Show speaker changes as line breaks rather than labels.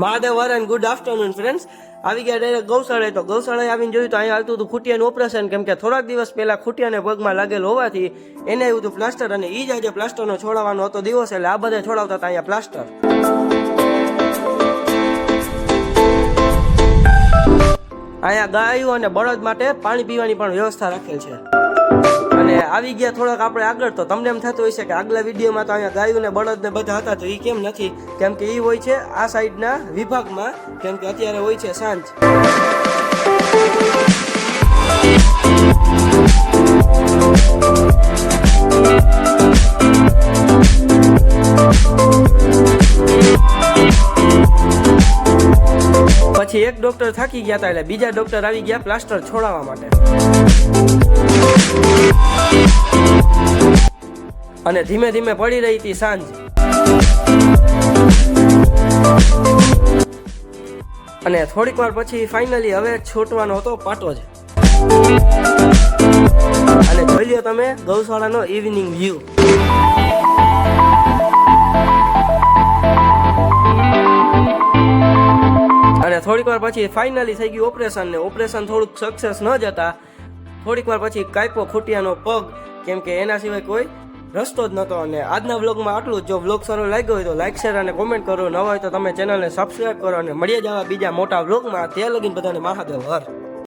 મહાદેવ વર good afternoon friends આવી ગયા ડાયરેક્ટ ગૌશાળાએ તો ગૌશાળાએ આવીને જોયું તો અહીંયા આવતું હતું ખૂટિયાનું ઓપરેશન કેમ કે થોડાક દિવસ પહેલા ખૂટિયાને પગમાં લાગેલ હોવાથી એને આવ્યું હતું પ્લાસ્ટર અને એ જ આજે પ્લાસ્ટરનો છોડાવવાનો હતો દિવસ એટલે આ બધા છોડાવતા હતા અહીંયા પ્લાસ્ટર અહીંયા ગાયો અને બળદ માટે પાણી પીવાની પણ વ્યવસ્થા રાખેલ છે. અને આવી ગયા થોડાક આપણે આગળ, તો તમને એમ થતું હોય છે કે આગલા વિડીયોમાં તો અહીંયા ગાયું ને બળદ ને બધા હતા, તો એ કેમ નથી? કેમ કે એ હોય છે આ સાઈડના વિભાગમાં, કેમ કે અત્યારે હોય છે સાંજ. પછી એક ડોક્ટર થાકી ગયા હતા એટલે બીજા ડોક્ટર આવી ગયા પ્લાસ્ટર છોડાવવા માટે. અને ધીમે ધીમે પડી રહી હતી સાંજ. અને થોડીક વાર પછી ફાઇનલી હવે છૂટવાનો હતો પાટો જ. અને જોઈ લ્યો તમે ગૌશાળાનો ઇવનિંગ વ્યૂ અને થોડીક વાર પછી ફાઇનલી થઈ ગયું ઓપરેશન ને ઓપરેશન થોડુંક સક્સેસ ન જતા થોડીક વાર પછી કાંઈપો ખૂટિયાનો પગ, કેમ કે એના સિવાય કોઈ રસ્તો જ નહોતો. અને આજના વ્લોગમાં આટલું જ. જો વ્લોગ સારો લાગ્યો હોય તો લાઇક શેર અને કોમેન્ટ કરો. ન હોય તો તમે ચેનલને સબસ્ક્રાઈબ કરો અને મળીએ જવા બીજા મોટા વ્લોગમાં ત્યાં લગીને બધાને મહાદેવ હર.